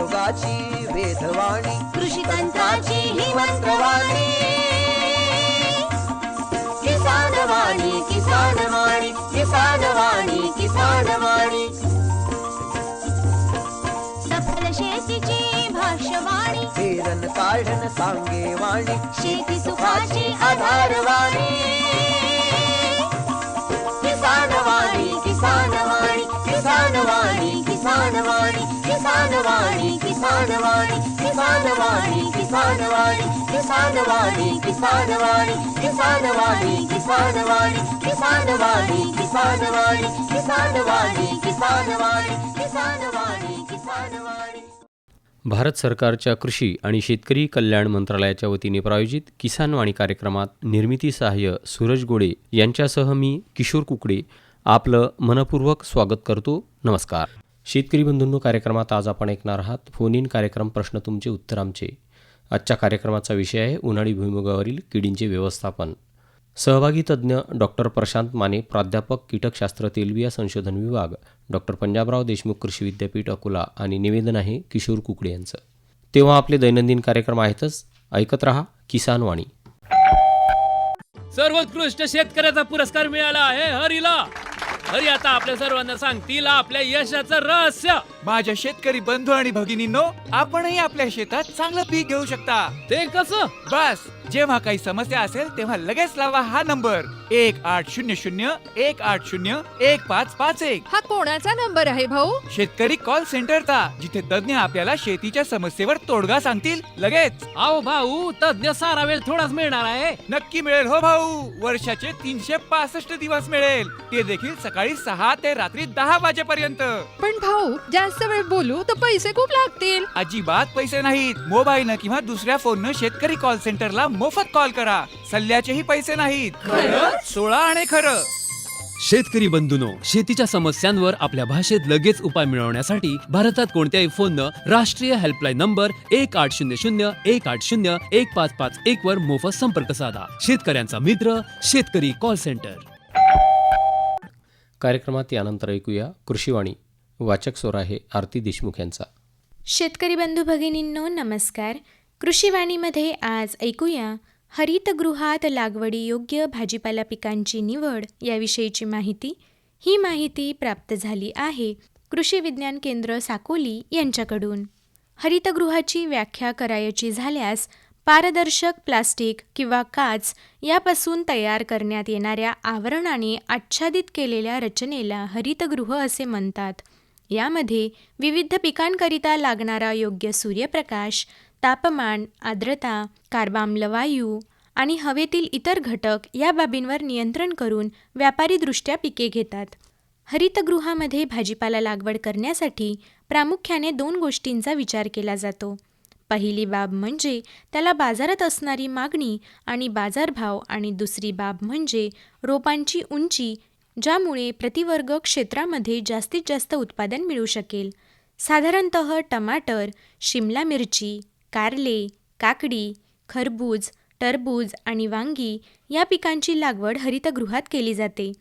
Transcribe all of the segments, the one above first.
योगाची वेधवाणी कृषी तंत्राची ही मंत्रवाणी. किसान वाणी किसान वाणी किसान वाणी किसान वाणी सफल शेतीची भाष्यवाणी. पेरन काढन सांगे वाणी शेती सुखाची आधारवाणी. वाणी किसान वाणी किसान वाणी किसान वाणी किसान वाणी किसान वाणी किसान वाणी किसान वाणी किसान वाणी किसान वाणी किसान वाणी किसान वाणी किसान वाणी किसान वाणी भारत सरकारच्या कृषी आणि शेतकरी कल्याण मंत्रालयाच्या वतीने प्रायोजित किसानवाणी कार्यक्रमात निर्मिती सहाय्य सूरज गोडे यांच्यासह मी किशोर कुकडे आपलं मनपूर्वक स्वागत करतो नमस्कार शेतकरी बंधूंनो कार्यक्रमात आज आपण ऐकणार आहात फोन इन कार्यक्रम प्रश्न तुमचे उत्तर आमचे. आजच्या कार्यक्रमाचा विषय आहे उन्हाळी भुईमुगावरील किडींचे व्यवस्थापन. सहभागी तज्ज्ञ डॉक्टर प्रशांत माने प्राध्यापक कीटकशास्त्र तेलबिया संशोधन विभाग. डॉक्टर पंजाबराव देशमुख कृषी विद्यापीठ अकोला आणि निवेदन आहे किशोर कुकडे यांचं. तेव्हा आपले दैनंदिन कार्यक्रम आहेतच. ऐकत रहा किसान वाणी. सर्वोत्कृष्ट शेतकऱ्याचा पुरस्कार मिळाला आहे हरीला. हरी आता आपल्या सर्वांना सांगतील आपल्या यशाचं रहस्य. माझ्या शेतकरी बंधू आणि भगिनींनो आपणही आपल्या शेतात चांगलं पीक घेऊ शकता. ते कसं? बस जेव्हा काही समस्या असेल तेव्हा लगेच लावा हा नंबर. एक आठ शून्य शून्य एक आठ शून्य एक पाच पाच एक. हा कोणाचा नंबर आहे भाऊ? शेतकरी कॉल सेंटरचा जिथे तज्ञ आपल्याला शेतीच्या समस्येवर तोडगा सांगतील लगेच. अहो भाऊ तज्ञ सारा वेळ थोडाच मिळणार आहे. नक्की मिळेल हो भाऊ. वर्षाचे तीनशे पासष्ट दिवस मिळेल. ते देखील सकाळी सहा ते रात्री दहा वाजेपर्यंत. पण भाऊ जास्त वेळ बोलू तर पैसे खूप लागतील. अजिबात पैसे नाहीत. मोबाईलनं किंवा दुसऱ्या फोननं शेतकरी कॉल सेंटरला मोफत कॉल करा. सल्ल्याचेही पैसे नाहीत. सोळा आणि खरं. शेतकरी बंधूनो शेतीच्या समस्यांवर आपल्या भाषेत लगेच उपाय मिळवण्यासाठी भारतात कोणत्याही फोननं राष्ट्रीय हेल्पलाईन नंबर एक आठ शून्य शून्य एक आठ शून्य एक पाच पाच एक वर मोफत संपर्क साधा. शेतकऱ्यांचा मित्र शेतकरी कॉल सेंटर कार्यक्रमात यानंतर ऐकूया कृषीवाणी. वाचक स्वर आहे आरती देशमुख यांचा. शेतकरी बंधू भगिनींनो नमस्कार. कृषीवाणीमध्ये आज ऐकूया हरितगृहात लागवडीयोग्य भाजीपाला पिकांची निवड याविषयीची माहिती ही माहिती प्राप्त झाली आहे कृषी विज्ञान केंद्र साकोली यांच्याकडून. हरितगृहाची व्याख्या करायची झाल्यास पारदर्शक प्लास्टिक किंवा काच यापासून तयार करण्यात येणाऱ्या आवरणाने आच्छादित केलेल्या रचनेला हरितगृह असे म्हणतात. यामध्ये विविध पिकांकरिता लागणारा योग्य सूर्यप्रकाश तापमान आर्द्रता कार्बाम्ल वायू आणि हवेतील इतर घटक या बाबींवर नियंत्रण करून व्यापारीदृष्ट्या पिके घेतात. हरितगृहामध्ये भाजीपाला लागवड करण्यासाठी प्रामुख्याने दोन गोष्टींचा विचार केला जातो. पहिली बाब म्हणजे त्याला बाजारात असणारी मागणी आणि बाजारभाव आणि दुसरी बाब म्हणजे रोपांची उंची ज्यामुळे प्रतिवर्ग क्षेत्रामध्ये जास्तीत जास्त उत्पादन मिळू शकेल. साधारणत टमाटर शिमला मिरची कारले काकडी खरबूज टरबूज आणि वांगी या पिकांची लागवड हरितगृहात केली जाते.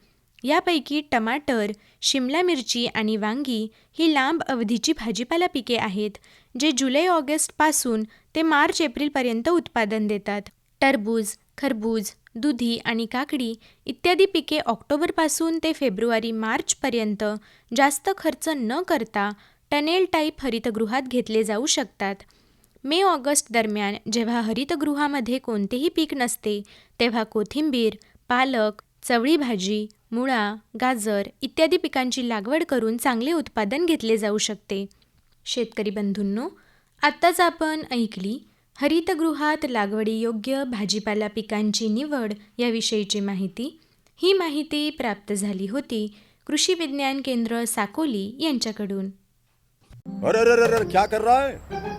यापैकी टमाटर शिमला मिरची आणि वांगी ही लांब अवधीची भाजीपाला पिके आहेत जे जुलै ऑगस्टपासून ते मार्च एप्रिलपर्यंत उत्पादन देतात. टरबूज खरबूज दुधी आणि काकडी इत्यादी पिके ऑक्टोबरपासून ते फेब्रुवारी मार्चपर्यंत जास्त खर्च न करता टनेल टाईप हरितगृहात घेतले जाऊ शकतात. मे ऑगस्ट दरम्यान जेव्हा हरितगृहामध्ये कोणतेही पीक नसते तेव्हा कोथिंबीर पालक चवळी भाजी मुळा गाजर इत्यादी पिकांची लागवड करून चांगले उत्पादन घेतले जाऊ शकते. शेतकरी बंधूंनो आत्ताच आपण ऐकली हरितगृहात लागवडीयोग्य भाजीपाला पिकांची निवड याविषयीची माहिती. ही माहिती प्राप्त झाली होती कृषी विज्ञान केंद्र साकोली यांच्याकडून. अरे अरे अरे क्या कर रहा है?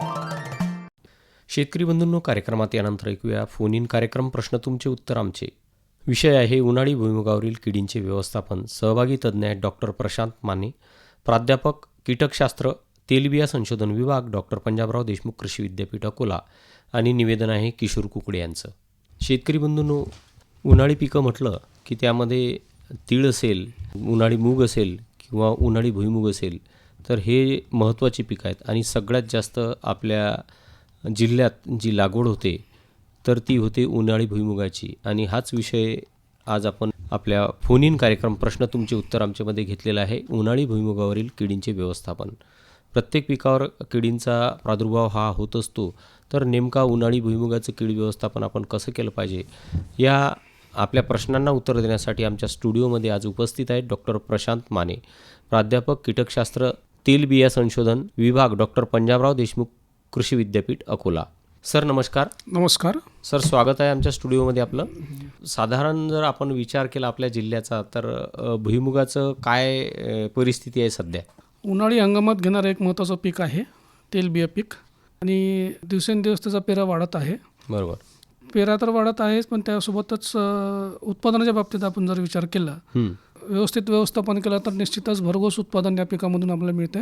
शेतकरी बंधूंनो कार्यक्रमात यानंतर ऐकूया फोन इन कार्यक्रम प्रश्न तुमचे उत्तर आमचे. विषय आहे उन्हाळी भुईमुगावरील किडींचे व्यवस्थापन. सहभागी तज्ज्ञ आहेत डॉक्टर प्रशांत माने प्राध्यापक कीटकशास्त्र तेलबिया संशोधन विभाग डॉक्टर पंजाबराव देशमुख कृषी विद्यापीठ अकोला आणि निवेदन आहे किशोर कुकडे यांचं. शेतकरी बंधूंनो उन्हाळी पिकं म्हटलं की त्यामध्ये तीळ असेल उन्हाळी मूग असेल किंवा उन्हाळी भुईमूग असेल तर हे महत्त्वाची पिकं आहेत आणि सगळ्यात जास्त आपल्या जिल्ह्यात जी लागवड होते तर ती होते उन्हाळी भुईमुगाची. आणि हाच विषय आज आपण आपल्या फोन इन कार्यक्रम प्रश्न तुमचे उत्तर आमच्यामध्ये घेतलेला आहे. उन्हाळी भुईमुगावरील किडींचे व्यवस्थापन. प्रत्येक पिकावर किडींचा प्रादुर्भाव हा होत असतो. तर नेमका उन्हाळी भुईमुगाचं कीड व्यवस्थापन आपण कसं केलं पाहिजे? या आपल्या प्रश्नांना उत्तर देण्यासाठी आमच्या स्टुडिओमध्ये आज उपस्थित आहेत डॉक्टर प्रशांत माने प्राध्यापक कीटकशास्त्र तेलबिया संशोधन विभाग डॉक्टर पंजाबराव देशमुख कृषी विद्यापीठ अकोला. सर नमस्कार. नमस्कार. सर स्वागत आहे आमच्या स्टुडिओमध्ये आपलं. साधारण जर आपण विचार केला आपल्या जिल्ह्याचा तर भुईमुगाचं काय परिस्थिती आहे सध्या? उन्हाळी हंगामात घेणारं एक महत्त्वाचं पीक आहे तेलबिया पीक. आणि दिवसेंदिवस त्याचा पेरा वाढत आहे. बरोबर. पेरा तर वाढत आहेच पण त्यासोबतच उत्पादनाच्या बाबतीत आपण जर विचार केला व्यवस्थित व्यवस्थापन केलं तर निश्चितच भरघोस उत्पादन या पिकामधून आपल्याला मिळते.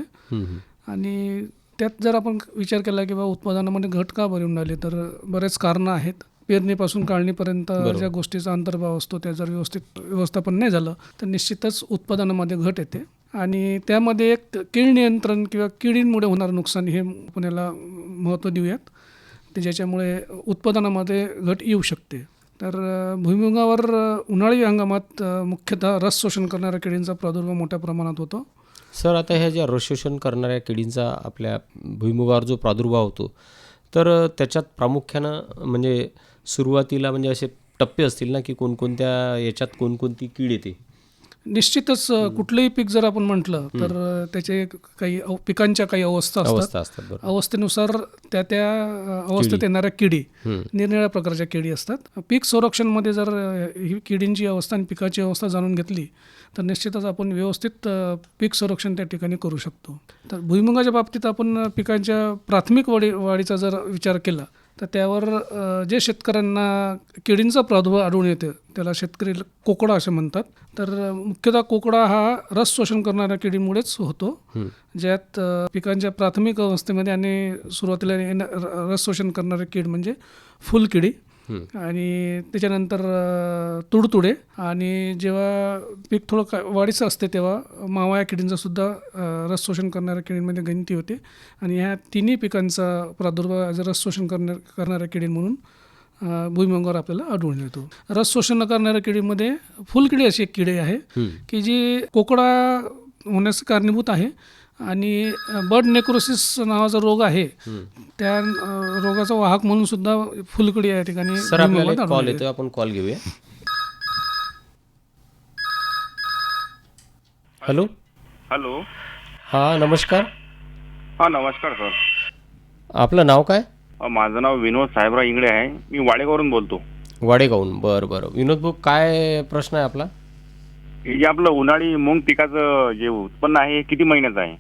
आणि त्यात जर आपण विचार केला की बा उत्पादनामध्ये घट का बरी होऊन राहिली तर बरेच कारणं आहेत. पेरणीपासून काढणीपर्यंत ज्या गोष्टीचा अंतर्भाव असतो त्या जर व्यवस्थित व्यवस्थापन नाही झालं तर निश्चितच उत्पादनामध्ये घट येते. आणि त्यामध्ये एक कीड नियंत्रण किंवा किडींमुळे होणारं नुकसान हे आपण याला महत्त्व देऊयात. ते ज्याच्यामुळे उत्पादनामध्ये घट येऊ शकते. तर भुईमुगावर उन्हाळी हंगामात मुख्यतः रस शोषण करणाऱ्या किडींचा प्रादुर्भाव मोठ्या प्रमाणात होतो. सर आता ह्या ज्या रसशोषण करणाऱ्या किडींचा आपल्या भुईमुगावर जो प्रादुर्भाव होतो तर त्याच्यात प्रामुख्यानं म्हणजे सुरुवातीला म्हणजे असे टप्पे असतील ना की कोणकोणत्या याच्यात कोणकोणती कीड येते? निश्चितच कुठलंही पीक जर आपण म्हटलं तर त्याचे काही पिकांच्या काही अवस्था असतात. अवस्थेनुसार त्या त्या अवस्थेत येणाऱ्या किडी. निरनिळ्या प्रकारच्या किडी असतात. पीक संरक्षणमध्ये जर ही किडींची अवस्था आणि पिकाची अवस्था जाणून घेतली तर निश्चितच आपण व्यवस्थित पीक संरक्षण त्या ठिकाणी करू शकतो. तर भुईमुगाच्या बाबतीत आपण पिकांच्या प्राथमिक वाढी वाढीचा जर विचार केला तर त्यावर जे शेतकऱ्यांना किडींचा प्रादुर्भाव आढळून येते त्याला शेतकरी कोकडा असे म्हणतात. तर मुख्यतः कोकडा हा रस शोषण करणाऱ्या किडीमुळेच होतो ज्यात पिकांच्या प्राथमिक अवस्थेमध्ये आणि सुरुवातीला रस शोषण करणारे कीड म्हणजे फुलकिडी. आणि त्याच्यानंतर अ, तुडतुडे. आणि जेव्हा पीक थोडं का वाढीचं असते तेव्हा मावा या किडींचा सुद्धा अ, रस शोषण करणाऱ्या किडींमध्ये गणती होते. आणि ह्या तिन्ही पिकांचा प्रादुर्भाव as a रस शोषण करण्या करणाऱ्या किडी म्हणून अ, भुईमुगावर आपल्याला आढळून येतो. रस शोषण न करणाऱ्या किडीमध्ये फुलकिडी अशी एक किडी आहे की जी कोकडा होण्यास कारणीभूत आहे. आणि बर्ड नेक्रोसिस नावाचा रोग आहे. त्या रोगाचा वाहक म्हणून सुद्धा फुलकडी या ठिकाणी सर आपल्याला कॉल येतो आपण कॉल घेऊया. हॅलो हॅलो हां नमस्कार. हा नमस्कार सर आपलं नाव काय? माझं नाव विनोद साहेबराव इंगडे आहे. मी वाडेगावरून बोलतो. वाडेगावून बरं बरं. विनोद भाऊ काय प्रश्न आहे आपला? हे जे आपलं उन्हाळी मूग पिकाचं जे उत्पन्न आहे हे किती महिन्याचं आहे?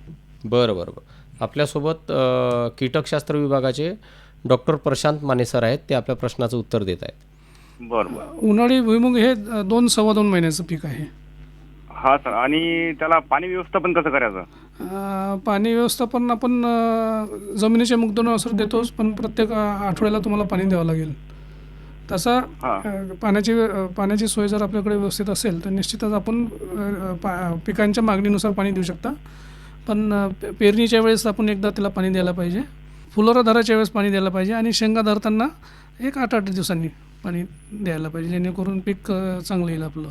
बरं बरं बरं. आपल्यासोबत अ, कीटकशास्त्र विभागाचे डॉक्टर प्रशांत माने सर आहेत. ते आपल्या प्रश्नाचं उत्तर देत आहेत. बरं बरं. उन्हाळी भुईमुग हे अ, दोन सव्वा दोन महिन्याचं पीक आहे. हा सर. आणि त्याला पाणी व्यवस्थापन कसं करायचं? अ, पाणी व्यवस्थापन आपण अ, जमिनीच्या मुग्धनुसार देतोच पण प्रत्येक अ, आठवड्याला तुम्हाला पाणी द्यावं लागेल. तसा पाण्याची पाण्याची सोय जर आपल्याकडे व्यवस्थित असेल तर निश्चितच आपण पा पिकांच्या मागणीनुसार पाणी देऊ शकता. पण पेरणीच्या वेळेस आपण एकदा त्याला पाणी द्यायला पाहिजे. फुलोरा धराच्या वेळेस पाणी द्यायला पाहिजे आणि शेंगा धरताना एक आठ आठ दिवसांनी पाणी द्यायला पाहिजे जेणेकरून पीक चांगलं येईल आपलं.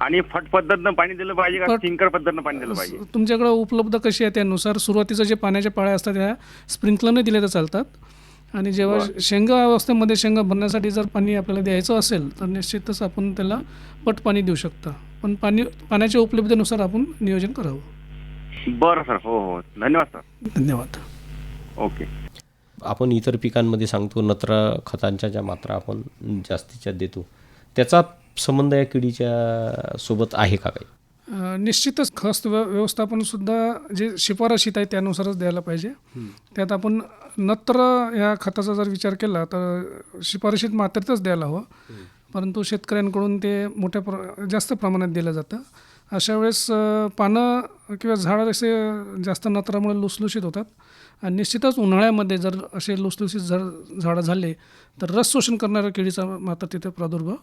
आणि फट पद्धतीनं पाणी दिलं पाहिजे का पद्धतीनं पाणी दिलं पाहिजे? तुमच्याकडे उपलब्ध कशी आहे त्यानुसार? सुरुवातीचं जे पाण्याच्या पाळ्या असतात त्या स्प्रिंकलरने दिल्या तर चालतात. आणि जेव्हा शेंगा अवस्थेमध्ये शेंगा भरण्यासाठी जर पाणी आपल्याला द्यायचं असेल तर निश्चितच आपण त्याला पट पाणी देऊ शकता. पण पाणी पाण्याच्या उपलब्धतेनुसार आपण नियोजन करावं. बरं सर. हो हो. धन्यवाद सर. धन्यवाद. ओके. आपण इतर पिकांमध्ये सांगतो नत्र खतांच्या ज्या मात्रा आपण जास्तीच्या देतो त्याचा संबंध या किडीच्या सोबत आहे का काही? निश्चितच खस्त व्य व्यवस्थापनसुद्धा जे शिफारशीत आहे त्यानुसारच द्यायला पाहिजे. त्यात आपण नत्र या खताचा जर विचार केला तर शिफारशीत मात्रेतच द्यायला हवं. परंतु शेतकऱ्यांकडून ते मोठ्या प्र जास्त प्रमाणात दिलं जातं. अशा वेळेस पानं किंवा झाड असे जास्त नत्रामुळे लुसलुशीत होतात. आणि निश्चितच उन्हाळ्यामध्ये जर असे लुसलुशीत झाड झाडं झाले तर रस शोषण करणाऱ्या किडीचा मात्र तिथे प्रादुर्भाव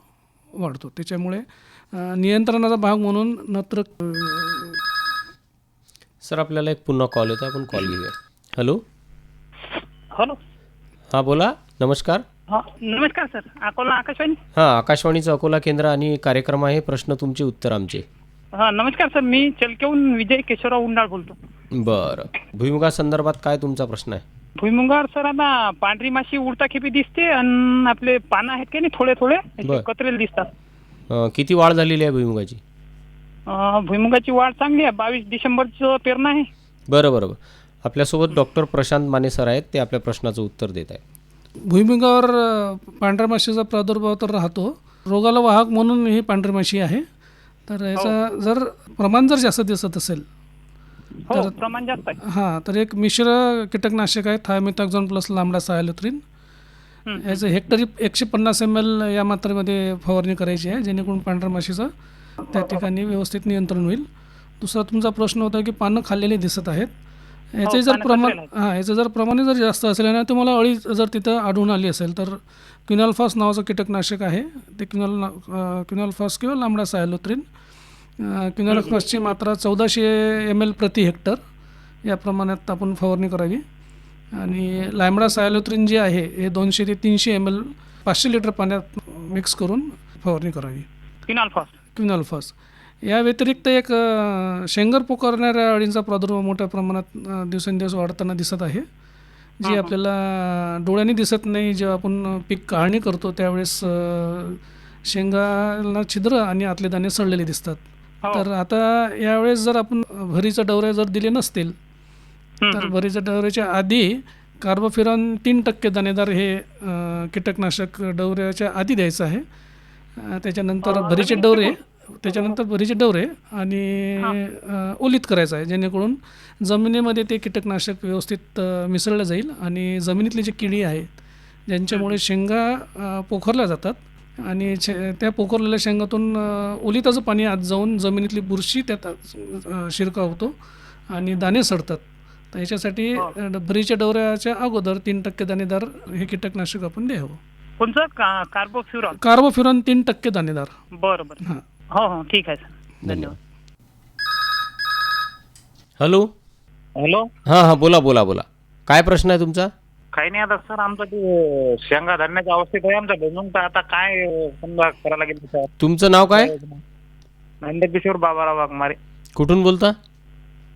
वाढतो. त्याच्यामुळे नियंत्रणाचा भाग म्हणून नत्र सर आपल्याला एक पुन्हा कॉल येतो आपण कॉल घेऊया. हॅलो हॅलो हां बोला. नमस्कार. हा नमस्कार सर. अकोला आकाशवाणी? हां आकाशवाणीचं अकोला केंद्र आणि कार्यक्रम आहे. प्रश्न तुमचे उत्तर आमचे. हा नमस्कार सर. मी चलकेहून विजय केशवराव उंडाळ बोलतो. बरं. भुईमुगासंदर्भात काय तुमचा प्रश्न आहे? भुईमुगावर सर आता पांढरी माशी उडता खेपी दिसते आणि आपले पानं आहेत की नाही थोडे थोडे असे बर. कचरेल दिसतात. अं, किती वाढ झालेली आहे भुईमुगाची? अं, भुईमुगाची वाढ चांगली आहे. बावीस डिसेंबरचं पेरणं आहे. बरं बरं बरं. आपल्यासोबत डॉक्टर प्रशांत माने सर आहेत. ते आपल्या प्रश्नाचं उत्तर देत आहे भुईमुगावर अ, पांढऱ्या माशीचा प्रादुर्भाव तर राहतो. रोगाला वाहक म्हणून ही पांढरी माशी आहे. तर याचा जर प्रमाण जर जास्त दिसत असेल हो प्रमाण जास्त आहे. हां तर एक मिश्र कीटकनाशक आहे थायमिथॉक्झॉन प्लस लांबडा सायलोथ्रिन. याचं हेक्टरी एकशे पन्नास एम एल या मात्रेमध्ये फवारणी करायची आहे जेणेकरून पांढऱ्या माशीचं त्या ठिकाणी व्यवस्थित नियंत्रण होईल. दुसरा तुमचा प्रश्न होता की पानं खाल्लेली दिसत आहेत. याचे जर पानं प्रमाण. हां याचं जर प्रमाणे जर जास्त असेल आणि तुम्हाला अळी जर तिथं आढळून आली असेल तर क्युनॉल्फास नावाचं कीटकनाशक आहे. ते क्युनॉल क्युनॉल्फास किंवा लांबडा सायलोथ्रिन. क्युनॉल्फासची मात्रा चौदाशे एम एल प्रति हेक्टर. या प्रमाणात आपण फवारणी करावी. आणि लांबडा सायलोथ्रिन जे आहे हे दोनशे ते तीनशे एम एल पाचशे लिटर पाण्यात मिक्स करून फवारणी करावी. फिनॉल्फॉस क्विनॉल्फास या व्यतिरिक्त एक शेंगर पोकारणाऱ्या अळींचा प्रादुर्भाव मोठ्या प्रमाणात दिवसेंदिवस वाढताना दिसत आहे. जी आपल्याला डोळ्यांनी दिसत नाही जेव्हा आपण पीक काढणी करतो त्यावेळेस शेंगाला छिद्र आणि आतले दाणे सडलेले दिसतात. तर आता यावेळेस जर आपण भरीच्या डवऱ्या जर दिले नसतील तर भरीच्या डवऱ्याच्या आधी कार्बोफिरॉन तीन टक्के दाणेदार हे कीटकनाशक डवऱ्याच्या आधी द्यायचं आहे. त्याच्यानंतर भरीचे डवरे त्याच्यानंतर भरीचे डवरे आणि ओलीत करायचं आहे जेणेकरून जमिनीमध्ये ते कीटकनाशक व्यवस्थित मिसळलं जाईल आणि जमिनीतली जी किडी आहे ज्यांच्यामुळे शेंगा पोखरल्या जातात आणि शे त्या पोखरलेल्या शेंगातून ओलिताचं पाणी आत जाऊन जमिनीतली बुरशी त्यात अ, शिरकाव होतो आणि दाणे सडतात. तर याच्यासाठी भरीच्या डवऱ्याच्या अगोदर तीन टक्के दाणेदार हे कीटकनाशक आपण द्यावं. कोणचं का कार्बोफ्युरॉन? कार्बोफ्युरॉन तीन टक्के दाणेदार. बरं बरं. हां. हो हो. ठीक आहे सर. धन्यवाद. हॅलो? हॅलो? हां हां. बोला बोला बोला. काय प्रश्न आहे तुमचा? काही नाही आता सर आमचं ते शेंगा धान्याच्या अवस्थेत आहे आमचा भुईमुग तर आता काय समजा करायला लागेल सर तुमचं नाव काय? नंदकिशोर बाबाराव वाघमारे. कुठून बोलता?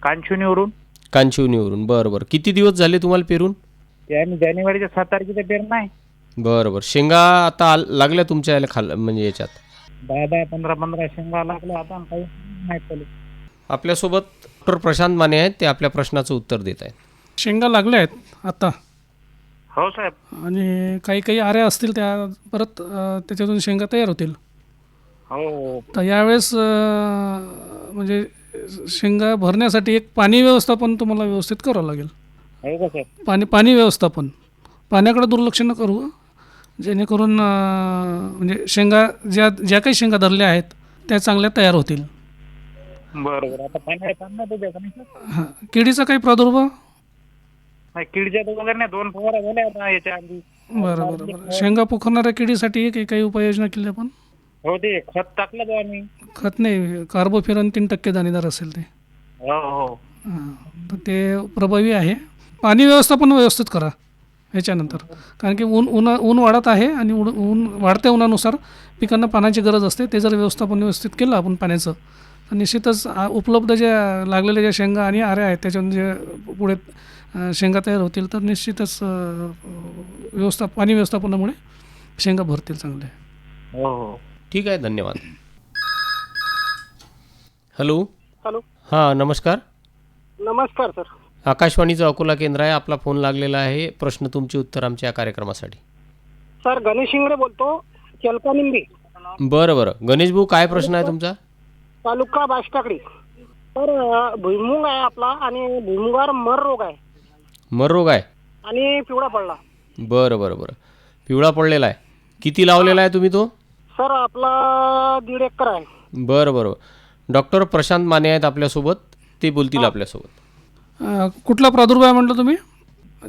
कांचुनीवरून कांचिवनीवरून बरं बरं. किती दिवस झाले तुम्हाला पेरून? ते आम्ही जानेवारीच्या सात तारखेचं पेरणं आहे बरं बरं. शेंगा आता आल- लागल्या तुमच्या याला खाल म्हणजे याच्यात? दहा दहा पंधरा पंधरा शेंगा लागल्या आता आणि काही नाही चालू. आपल्यासोबत डॉक्टर प्रशांत माने आहेत. ते आपल्या प्रश्नाचं उत्तर देत आहेत. शेंगा लागल्या आहेत आता. हो साहेब. आणि काही काही आऱ्या असतील त्या परत अ, त्याच्यातून शेंगा तयार होतील. हो. तर यावेळेस अ, म्हणजे शेंगा भरण्यासाठी एक पाणी व्यवस्थापन तुम्हाला व्यवस्थित करावं लागेल. हो का पाणी पाणी व्यवस्थापन. पाण्याकडे दुर्लक्ष न करू जेणेकरून अ, म्हणजे शेंगा ज्या ज्या काही शेंगा धरल्या आहेत त्या चांगल्या तयार होतील. बरं बरं आता पाणी पाणी नाही हां. किडीचा काही प्रादुर्भाव? नाही किडच्या वगैरे नाही दोन फवारा झाल्या आता याच्या आधी. बरं बरं बरं. शेंगा पोखरणाऱ्या किडीसाठी काही काही उपाययोजना केली आपण? हो ते खत टाकलं आम्ही. खत नाही कार्बोफिरॉन तीन टक्के दाणेदार असेल ते. हो हो. हां तर ते प्रभावी आहे. पाणी व्यवस्थापन व्यवस्थित करा ह्याच्यानंतर कारण की ऊन ऊन ऊन वाढत आहे आणि ऊन वाढत्या उन्हानुसार पिकांना पाण्याची गरज असते. ते जर व्यवस्थापन व्यवस्थित केलं आपण पाण्याचं निश्चितच उपलब्ध ज्या लागलेल्या ज्या शेंगा आणि आऱ्या आहेत त्याच्यातून जे पुढे शेंगा तयार होतील तर निश्चितच व्यवस्था पाणी व्यवस्थापनामुळे शेंगा भरतील चांगले. हो हो. ठीक आहे धन्यवाद. हॅलो? हॅलो. हां नमस्कार. नमस्कार सर. आकाशवाणीचं अकोला केंद्र आहे आपला फोन लागलेला आहे. प्रश्न तुमचे उत्तर आमच्या या कार्यक्रमासाठी. सर गणेश इंगडे बोलतो चलकानिंबी बरं बरं. गणेश भाऊ काय प्रश्न आहे तुमचा? तालुका बाष्टाकडी तर भुईमुग आहे आपला आणि भुईमुगावर मर रोग आहे. मर रोग आहे? आणि पिवळा पडला. बरं बरं बरं. पिवळा पडलेला आहे. किती लावलेला आहे तुम्ही तो? सर आपला दीड एकर आहे. बरं बरं. डॉक्टर प्रशांत माने आहेत आपल्यासोबत. ते बोलतील आपल्यासोबत. अ, कुठला प्रादुर्भाव आहे म्हटलं तुम्ही?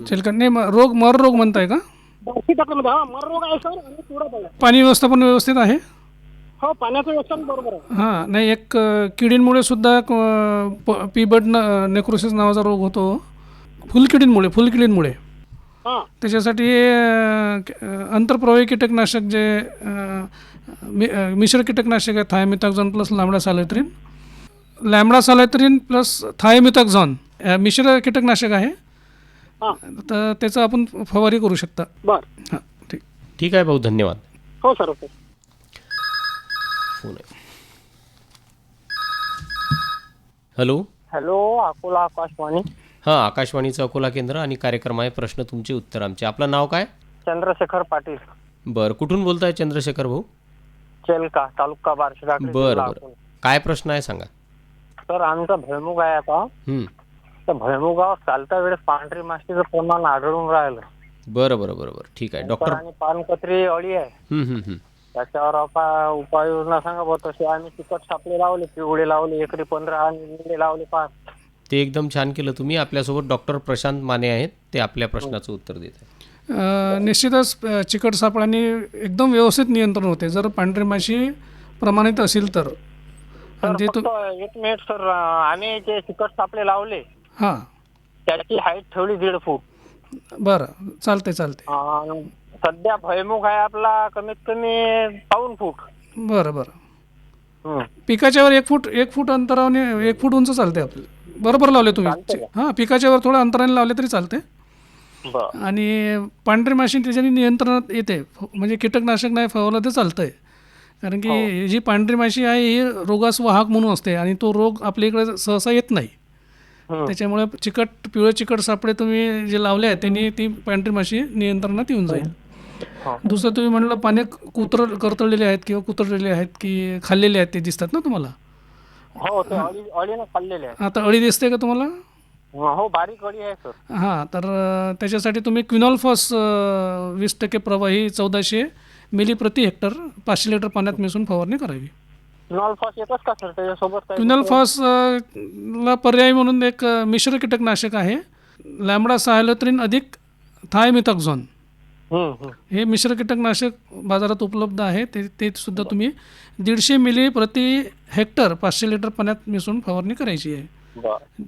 चिलकन नाही म- रोग मर रोग म्हणताय का? हा मर रोग आहे सर आणि पिवळा पडला. पाणी व्यवस्थापन व्यवस्थित आहे? हो पाण्याचं बरोबर आहे. हां नाही एक अ, किडींमुळे सुद्धा पीबड न नेक्रोसिस नावाचा रोग होतो. फुलकिडींमुळे फुलकिडींमुळे हा. त्याच्यासाठी अ, क- अ, आंतरप्रवाही कीटकनाशक जे अ, मि- अ, मिश्र कीटकनाशक आहे thiamethoxam plus lambda cyhalothrin lambda cyhalothrin plus thiamethoxam अ, मिश्र कीटकनाशक आहे. हा. तर त्याचं आपण फवारी करू शकता. बर. हां ठीक. ठीक आहे भाऊ धन्यवाद. हो सर ओके. फोन आहे. Hello hello Akola Akashvani. हां आकाशवाणीचं अकोला केंद्र आणि कार्यक्रम आहे प्रश्न तुमचे उत्तर आमचे. आपलं नाव काय? चंद्रशेखर पाटील. बरं कुठून बोलताय चंद्रशेखर भाऊ? चेलका तालुका बार्शी टाकळी बरं बरं. काय प्रश्न आहे सांगा. सर आमचा भुईमुग आहे आता. हं. तर भुईमुगावर चालत्या वेळेस पांढरी माशीचं प्रमाण आढळून राहिलं. बरं बरं बरं बरं. ठीक आहे. डॉक्टर आणि पानकत्री अळी आहे. हं, हं, हं. त्याच्यावर आपण उपाययोजना सांगा बघ तसे आम्ही तिखट सापळे लावले पिवळे लावले एकरी पंधरा आणि निळे लावले पाच. ते एकदम छान केलं तुम्ही. आपल्यासोबत डॉक्टर प्रशांत माने आहेत. ते आपल्या प्रश्नाचं उत्तर देत आहेत. अ, निश्चितच अ, चिकट सापळाने एकदम व्यवस्थित नियंत्रण होते. जर पांढरी माशी प्रमाणित असेल तर. आणि जे फक्त तू एक मिनिट सर आम्ही जे तिखट सापळे लावले हां. त्याची हाईट ठेवली दीड फूट. बरं. चालते चालते अं, सध्या भयमुख आहे आपला कमीत कमी पाऊन फूट. बरं बरं. हं. पिकाच्यावर एक फूट एक फूट अंतराने एक फूट उंच चालते आपलं. बरोबर लावले तुम्ही. हां पिकाच्यावर थोडं अंतराने लावले तरी चालते बरं. आणि पांढरी माशी त्याच्याने नियंत्रणात येते. फ- म्हणजे कीटकनाशक नाही फवारलं तर चालतंय. कारण की ही. जी पांढरी माशी आहे ही रोगास वाहक म्हणून असते. आणि तो रोग आपल्या इकडे सहसा येत नाही. त्याच्यामुळे चिकट पिवळे चिकट सापळे तुम्ही जे लावले आहेत त्यांनी ती पांढरी माशी नियंत्रणात येऊन जाईल. दुसरं तुम्ही म्हणलं पाण्यात कुत्र करतळलेले आहेत किंवा कुतरलेले आहेत की खाल्लेले आहेत ते दिसतात ना तुम्हाला? हो ते अळी अळीनं खाल्लेले आहे आता अळी दिसते का तुम्हाला? हो बारीक अळी आहे सर. हां तर त्याच्यासाठी तुम्ही क्विनॉल्फॉस वीस टक्के प्रवाही चौदाशे मिली प्रति हेक्टर पाचशे लिटर पाण्यात मिसळून फवारणी करावी. नॉलफॉस येतच का सर? त्याच्यासोबत काही क्विनॉल्फॉस अ, ला पर्याय म्हणून एक मिश्र कीटकनाशक आहे. लॅमडा सायलोत्रीन अधिक थायमिथॉक्झॉन. हं, हं. हे मिश्र कीटकनाशक बाजारात उपलब्ध आहे. ते ते सुद्धा तुम्ही दीडशे मिली प्रति हेक्टर पाचशे लिटर पाण्यात मिसळून फवारणी करायची आहे.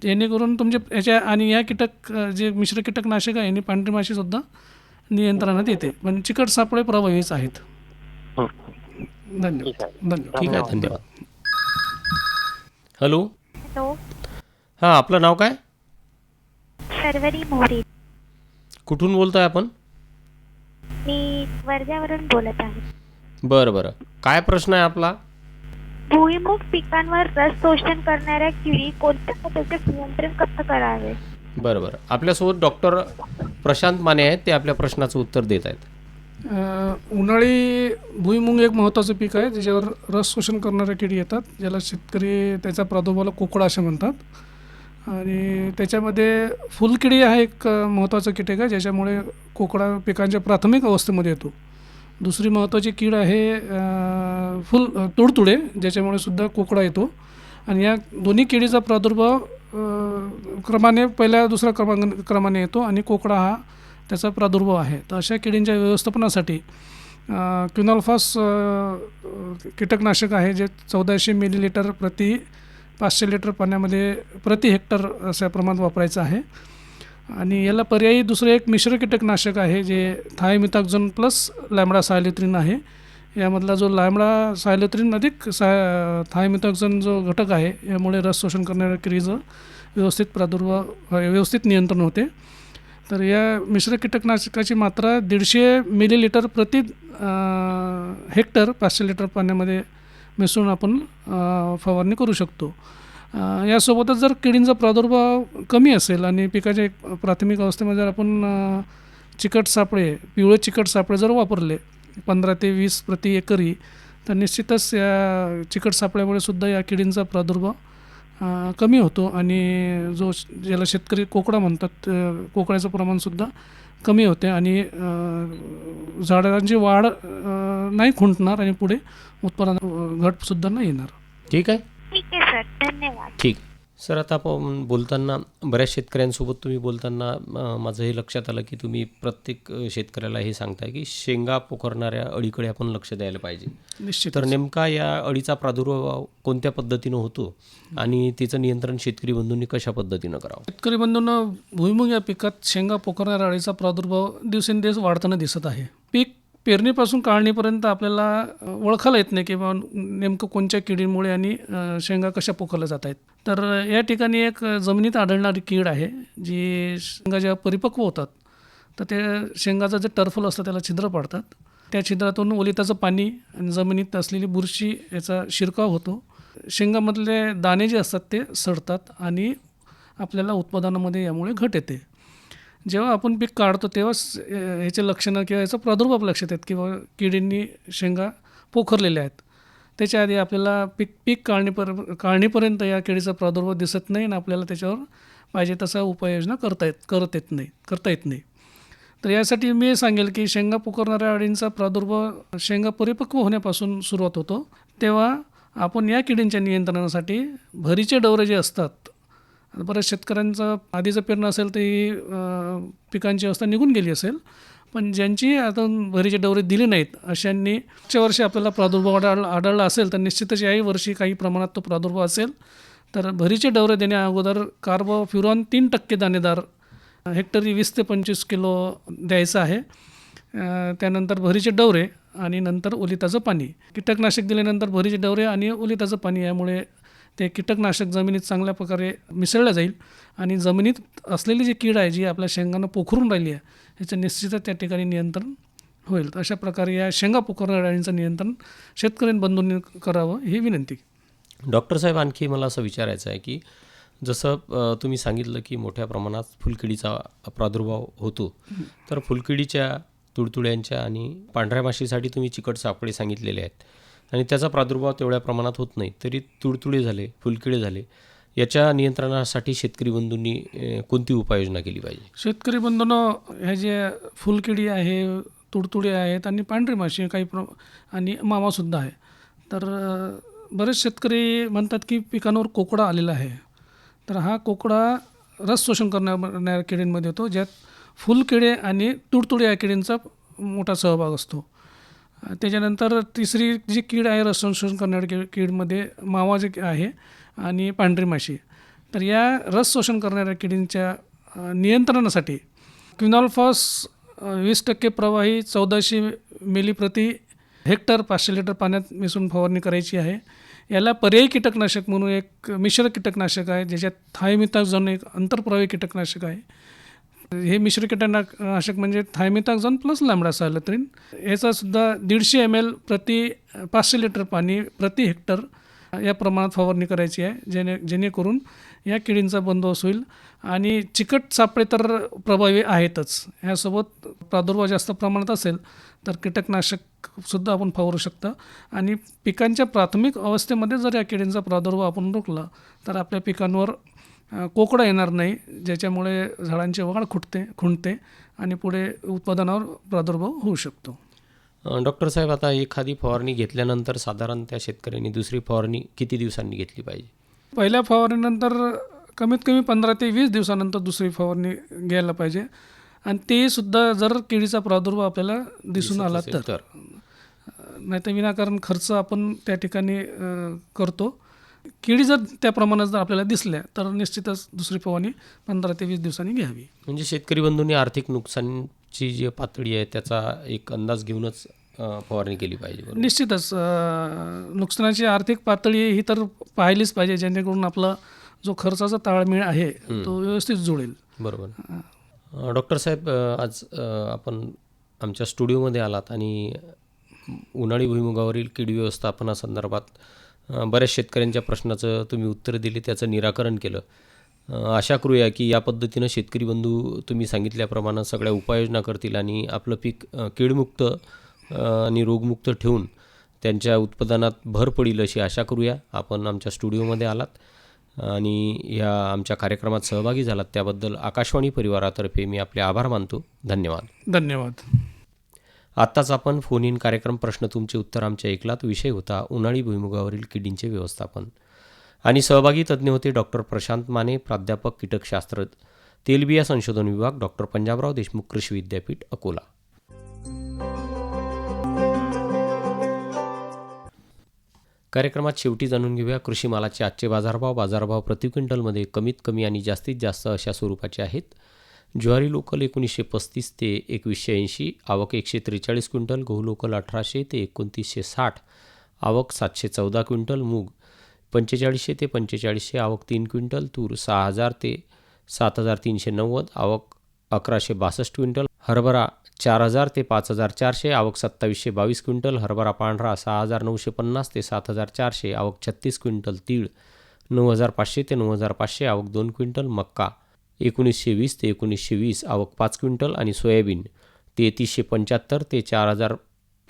जेणेकरून तुमचे याच्या आणि या कीटक जे मिश्र कीटकनाशक आहे यांनी पांढरी माशी सुद्धा नियंत्रणात येते. पण चिकट सापळे प्रभावीच आहेत. धन्यवाद. धन्यवाद. ठीक आहे. धन्यवाद. हॅलो. हॅलो. हां आपलं नाव काय? सर्वरी मोरे. कुठून बोलताय आपण? मी वर्ध्यावरून बोलत आहे. बरं बरं. काय प्रश्न आहे आपला? भुईमुग पिकांवर रस शोषण करणाऱ्या किडी कोणत्या पद्धतीचे नियंत्रण कसं करावे? बरं बरं. आपल्यासोबत डॉक्टर प्रशांत माने आहेत. ते आपल्या प्रश्नाचं उत्तर देत आहेत. अ, उन्हाळी भुईमुंग एक महत्त्वाचं पीक आहे. ज्याच्यावर रस शोषण करणाऱ्या किडी येतात. ज्याला शेतकरी त्याचा प्रादुर्भावाला कोकडा असे म्हणतात. आणि त्याच्यामध्ये फुलकिडी हा एक महत्त्वाचं कीटक आहे ज्याच्यामुळे कोकडा पिकांच्या प्राथमिक अवस्थेमध्ये येतो. दुसरी महत्त्वाची कीड आहे फुल तुडतुडे ज्याच्यामुळे सुद्धा कोकडा येतो. आणि या दोन्ही किडीचा प्रादुर्भाव क्रमाने पहिल्या दुसऱ्या क्रमांक क्रमाने येतो आणि कोकडा हा त्याचा प्रादुर्भाव आहे. तर अशा किडींच्या व्यवस्थापनासाठी क्युनॉल्फॉस कीटकनाशक आहे जे चौदाशे मिलीलिटर प्रति पाचशे लिटर पाण्यामध्ये प्रति हेक्टर अशा प्रमाणात वापरायचं आहे. आणि याला पर्यायी दुसरं एक मिश्र कीटकनाशक आहे जे थायमिताक्झोन प्लस लॅमडा सायलेत्रिन आहे. यामधला जो लांबडा सायलेत्रिन अधिक सा थायमिताक्झोन जो घटक आहे यामुळे रस शोषण करणाऱ्या क्रियेचं व्यवस्थित प्रादुर्भाव व्यवस्थित नियंत्रण होते. तर या मिश्र कीटकनाशकाची मात्रा दीडशे मिलीलिटर प्रति हेक्टर पाचशे लिटर पाण्यामध्ये मिसळून आपण फवारणी करू शकतो. यासोबतच जर किडींचा प्रादुर्भाव कमी असेल आणि पिकाच्या एक प्राथमिक अवस्थेमध्ये जर आपण चिकट सापळे पिवळे चिकट सापळे जर वापरले पंधरा ते वीस प्रति एकरी तर निश्चितच या चिकट सापळ्यामुळे सुद्धा या किडींचा प्रादुर्भाव कमी होतो आणि जो श- ज्याला शेतकरी कोकडा म्हणतात कोकड्याचं प्रमाणसुद्धा कमी होते आणि झाडांची वाढ नाही खुंटणार आणि पुढे उत्पादन घटसुद्धा नाही येणार. ठीक आहे? ठीक आहे सर. धन्यवाद. ठीक. सर आता आपण बोलताना बऱ्याच शेतकऱ्यांसोबत तुम्ही बोलताना माझं हे लक्षात आलं की तुम्ही प्रत्येक शेतकऱ्याला हे सांगताय की शेंगा पोखरणाऱ्या अळीकडे आपण लक्ष द्यायला पाहिजे. निश्चितच. तर नेमका या अळीचा प्रादुर्भाव कोणत्या पद्धतीनं होतो आणि तिचं नियंत्रण शेतकरी बंधूंनी कशा पद्धतीनं करावं? शेतकरी बंधूंना भुईमुग या पिकात शेंगा पोखरणाऱ्या अळीचा प्रादुर्भाव दिवसेंदिवस वाढताना दिसत आहे. पीक पेरणीपासून काढणीपर्यंत आपल्याला ओळखायला येत नाही की बा नेमकं कोणत्या किडीमुळे आणि शेंगा कशा पोखरल्या जात आहेत. तर या ठिकाणी एक जमिनीत आढळणारी कीड आहे जी शेंगा जेव्हा परिपक्व होतात तर ते शेंगाचं जे टर्फल असतं त्याला छिद्र पाडतात. त्या छिद्रातून ओलिताचं पाणी आणि जमिनीत असलेली बुरशी याचा शिरकाव होतो. शेंगामधले दाणे जे असतात ते सडतात आणि आपल्याला उत्पादनामध्ये यामुळे घट येते. जेव्हा आपण पीक काढतो तेव्हाच ह्याचे लक्षणं किंवा याचा प्रादुर्भाव लक्षात येतात किंवा किडींनी शेंगा पोखरलेल्या आहेत. त्याच्या आधी आपल्याला पीक पीक काढणीपर काढणीपर्यंत या किडीचा प्रादुर्भाव दिसत नाही आणि आपल्याला त्याच्यावर पाहिजे तसा उपाययोजना करता येत करत येत नाही करता येत नाही. तर यासाठी मी सांगेल की शेंगा पोखरणाऱ्या अळींचा प्रादुर्भाव शेंगा परिपक्व होण्यापासून सुरुवात होतो. तेव्हा आपण या किडींच्या नियंत्रणासाठी भरीचे डवरे जे असतात बऱ्याच शेतकऱ्यांचं आधीचं पेरणं असेल तर ही पिकांची अवस्था निघून गेली असेल पण ज्यांची आता भरीचे डवरे दिले नाहीत अशांनी मागच्या वर्षी आपल्याला प्रादुर्भाव आढळ आढळला असेल तर निश्चितच याही वर्षी काही प्रमाणात तो प्रादुर्भाव असेल. तर भरीचे डवरे देण्या अगोदर कार्बोफ्युरॉन तीन टक्के दाणेदार हेक्टरी वीस ते पंचवीस किलो द्यायचं आहे. त्यानंतर भरीचे डवरे आणि नंतर ओलिताचं पाणी. कीटकनाशक दिल्यानंतर भरीचे डवरे आणि ओलिताचं पाणी यामुळे ते कीटकनाशक जमिनीत चांगल्या प्रकारे मिसळलं जाईल. आणि जमिनीत असलेली जी कीड आहे जी आपल्या शेंगांना पोखरून राहिली आहे ह्याचं निश्चितच त्या ठिकाणी नियंत्रण होईल. अशा प्रकारे या शेंगा पोखरणाऱ्या अळींचं नियंत्रण शेतकऱ्यांनी बंधूंनी करावं ही विनंती. डॉक्टर साहेब आणखी मला असं विचारायचं आहे की जसं तुम्ही सांगितलं की मोठ्या प्रमाणात फुलकिडीचा प्रादुर्भाव होतो. तर फुलकिडीच्या तुडतुड्यांच्या आणि पांढऱ्या माशीसाठी तुम्ही चिकट सापळे सांगितलेले आहेत. आणि त्याचा प्रादुर्भाव तेवढ्या प्रमाणात होत नाही. तरी तुडतुडे झाले फुलकिडे झाले. याच्या नियंत्रणासाठी शेतकरी बंधूंनी कोणती उपाययोजना केली पाहिजे? शेतकरी बंधूंनो ह्या जे फुलकिडी आहे तुडतुडे आहेत आणि पांढरी माशी काही प्र आणि मावासुद्धा आहे. तर बरेच शेतकरी म्हणतात की पिकांवर कोकडा आलेला आहे. तर हा कोकडा रस शोषण करणाऱ्या किडींमध्ये येतो ज्यात फुलकिडे आणि तुडतुडे या किडींचा मोठा सहभाग असतो. त्याच्यानंतर तिसरी जी कीड आहे रस शोषण करणाऱ्या की कीडमध्ये मावा जे आहे आणि पांढरी माशी. तर या रस शोषण करणाऱ्या किडींच्या नियंत्रणासाठी क्विनॉल्फॉस वीस टक्के प्रवाही चौदाशे मिली प्रति हेक्टर पाचशे लिटर पाण्यात मिसळून फवारणी करायची आहे. याला पर्यायी कीटकनाशक म्हणून एक मिश्र कीटकनाशक आहे ज्याच्यात थायमिथाक्झोन एक आंतरप्रवाही कीटकनाशक आहे. हे मिश्र कीटकनाशक म्हणजे थायमिथाक्झोन प्लस लॅमडा सायलत्रीन याचासुद्धा दीडशे एम एल प्रति पाचशे लिटर पाणी प्रति हेक्टर या प्रमाणात फवारणी करायची आहे. जेणे जेणेकरून या किडींचा बंदोबस्त होईल. आणि चिकट सापळे तर प्रभावी आहेतच. ह्यासोबत प्रादुर्भाव जास्त प्रमाणात असेल तर कीटकनाशकसुद्धा आपण फवारू शकतं. आणि पिकांच्या प्राथमिक अवस्थेमध्ये जर या किडींचा प्रादुर्भाव आपण रोखला तर आपल्या पिकांवर कोकडा येणार नाही ज्याच्यामुळे झाडांची वाढ खुटते खुंटते आणि पुढे उत्पादनावर प्रादुर्भाव होऊ शकतो. डॉक्टर साहेब आता एखादी फवारणी घेतल्यानंतर साधारण त्या शेतकऱ्यांनी दुसरी फवारणी किती दिवसांनी घेतली पाहिजे? पहिल्या फवारणीनंतर कमीत कमी पंधरा ते वीस दिवसानंतर दुसरी फवारणी घ्यायला पाहिजे. आणि ते सुद्धा जर किडीचा प्रादुर्भाव आपल्याला दिसून आला तर. नाही तर विनाकारण खर्च आपण त्या ठिकाणी करतो. किडी जर त्या प्रमाणात जर आपल्याला दिसल्या तर निश्चितच दुसरी फवारणी पंधरा ते वीस दिवसांनी घ्यावी. म्हणजे शेतकरी बंधूंनी आर्थिक नुकसानची जी पातळी आहे त्याचा एक अंदाज घेऊनच फवारणी केली पाहिजे. निश्चितच नुकसानाची आर्थिक पातळी ही तर पाहिलीच पाहिजे जेणेकरून आपला जो खर्चाचा ताळमेळ आहे तो व्यवस्थित जुळेल. बरोबर. डॉक्टर साहेब आज आपण आमच्या स्टुडिओमध्ये आलात आणि उन्हाळी भुईमुगावरील कीड व्यवस्थापनासंदर्भात बऱ्याच शेतकऱ्यांच्या प्रश्नाचं तुम्ही उत्तर दिले त्याचं निराकरण केलं. आशा करूया की या पद्धतीनं शेतकरी बंधू तुम्ही सांगितल्याप्रमाणे सगळ्या उपाययोजना करतील आणि आपलं पीक कीडमुक्त आणि रोगमुक्त ठेवून त्यांच्या उत्पादनात भर पडेल अशी आशा करूया. आपण आमच्या स्टुडिओमध्ये आलात आणि या आमच्या कार्यक्रमात सहभागी झालात. त्याबद्दल आकाशवाणी परिवारातर्फे मी आपले आभार मानतो. धन्यवाद. धन्यवाद. आत्ताच आपण फोन इन कार्यक्रम प्रश्न तुमचे उत्तर आमच्या ऐकलात. विषय होता उन्हाळी भुईमुगावरील किडींचे व्यवस्थापन. आणि सहभागी तज्ज्ञ होते डॉक्टर प्रशांत माने प्राध्यापक कीटकशास्त्र तेलबिया संशोधन विभाग डॉक्टर पंजाबराव देशमुख कृषी विद्यापीठ अकोला. कार्यक्रमात शेवटी जाणून घेऊया कृषी मालाचे आजचे बाजारभाव. बाजारभाव प्रति क्विंटलमध्ये कमीत कमी आणि जास्तीत जास्त अशा स्वरूपाचे आहेत. ज्वारी लोकल एकोणीसशे पस्तीस ते एकवीसशे ऐंशी आवक एकशे त्रेचाळीस क्विंटल गहू लोकल अठराशे ते एकोणतीसशे साठ आवक सातशे चौदा क्विंटल मूग पंचेचाळीसशे ते पंचेचाळीसशे आवक तीन क्विंटल तूर सहा हजार ते सात हजार तीनशे नव्वद आवक अकराशे बासष्ट क्विंटल हरभरा चार हजार ते पाच हजार चारशे आवक सत्तावीसशे बावीस क्विंटल हरभरा पांढरा सहा हजार नऊशे पन्नास ते सात हजार चारशे आवक छत्तीस क्विंटल तीळ नऊ हजार पाचशे ते नऊ हजार पाचशे आवक दोन क्विंटल मक्का एकोणीसशे वीस ते एकोणीसशे वीस आवक पाच क्विंटल आणि सोयाबीन तेहतीसशे पंच्याहत्तर ते चार हजार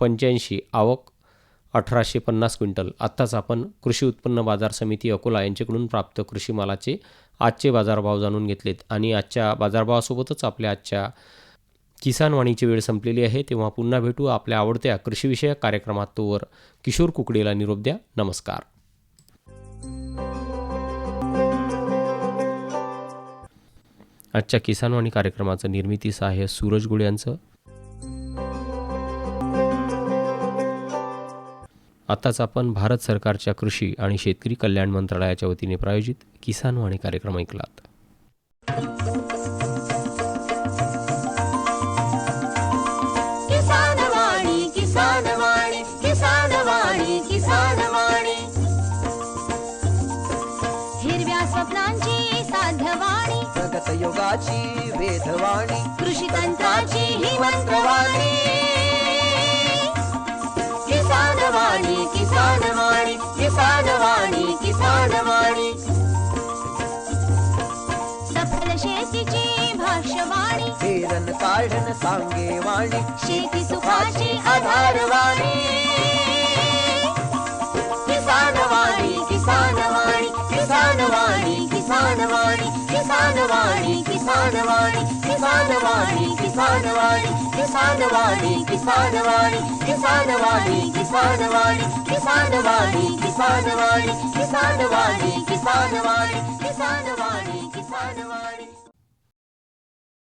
पंच्याऐंशी आवक अठराशे पन्नास क्विंटल. आत्ताच आपण कृषी उत्पन्न बाजार समिती अकोला यांच्याकडून प्राप्त कृषी मालाचे आजचे बाजारभाव जाणून घेतलेत आणि आजच्या बाजारभावासोबतच आपल्या आजच्या किसान वाणीची वेळ संपलेली आहे. तेव्हा पुन्हा भेटू आपल्या आवडत्या कृषीविषयक कार्यक्रमात. तोवर किशोर कुकडेला निरोप द्या. नमस्कार. आजच्या किसानवाणी कार्यक्रमाचं निर्मिती सहाय्य सूरज गुळे यांचं. आताच आपण भारत सरकारच्या कृषी आणि शेतकरी कल्याण मंत्रालयाच्या वतीने प्रायोजित किसानवाणी कार्यक्रम ऐकलात. साध्यवाणी प्रगत योगाची वेधवाणी कृषी तंत्राची ही मंत्रवाणी किसान वाणी किसान वाणी किसान वाणी किसान वाणी सफल शेतीची भाष्यवाणी. पेरन काढन सांगे वाणी शेती सुखाची आधारवाणी. वाणी किसान वाणी किसान वाणी किसान वाणी किसान वाणी किसान वाणी किसान वाणी किसान वाणी